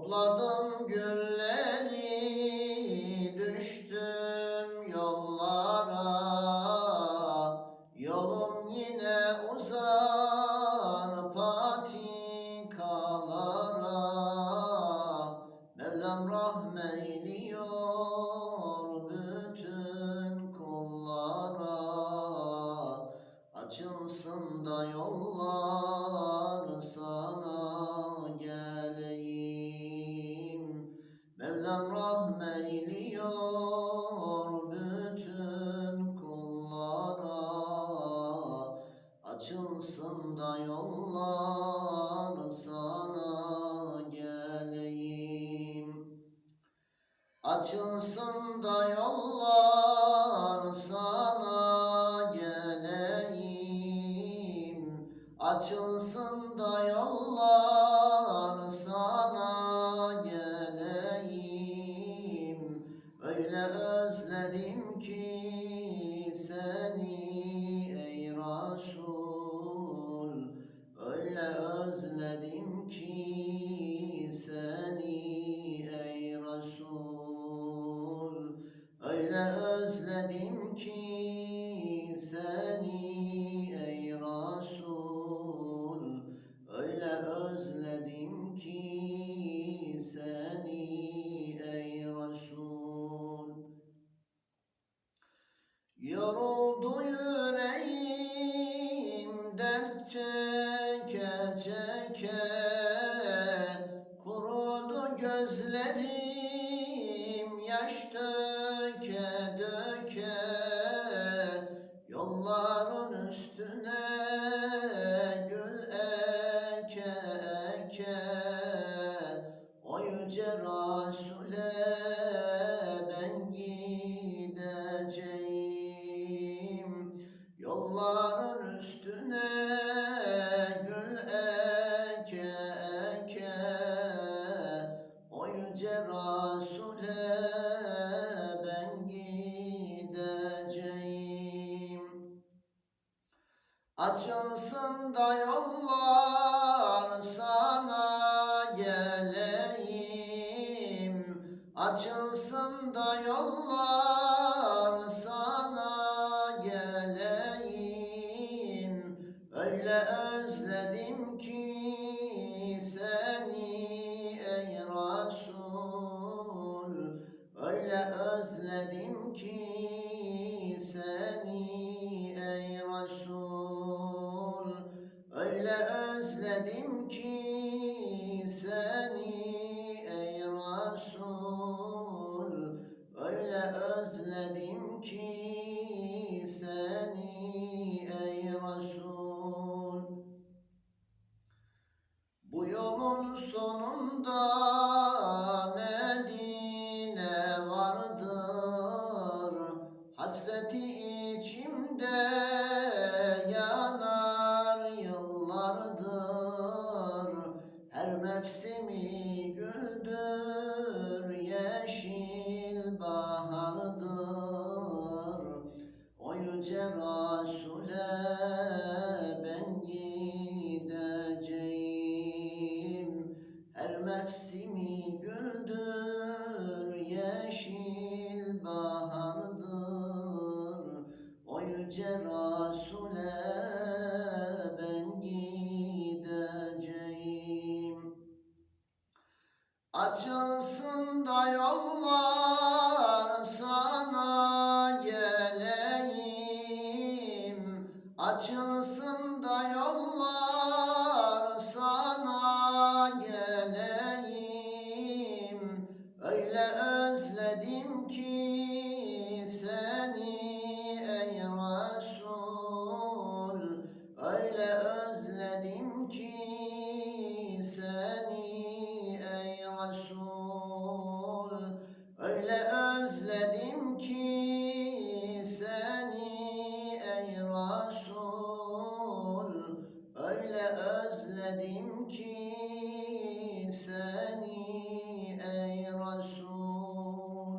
Topladım gülleri düştüm yollara. Yolum yine uzar patikalara Mevlam rahmeyliyor bütün kullara. Açılsın da yollar Açılsın da yollar sana geleyim. Açılsın da yollar sana geleyim. Öyle özledim ki seni ki seni ey Resul Öyle özledim ki seni ey Resul Yoruldu yüreğim dert çeke çeke Kurudu gözlerim yaş döke O yüce Resul'e ben gideceğim Açılsın da yollar sana geleyim. Açılsın da yollar Hasreti içimde yanar yıllardır. Her mevsimi güldür yeşil bahardır. O yüce Resul'e Açılsın da yollar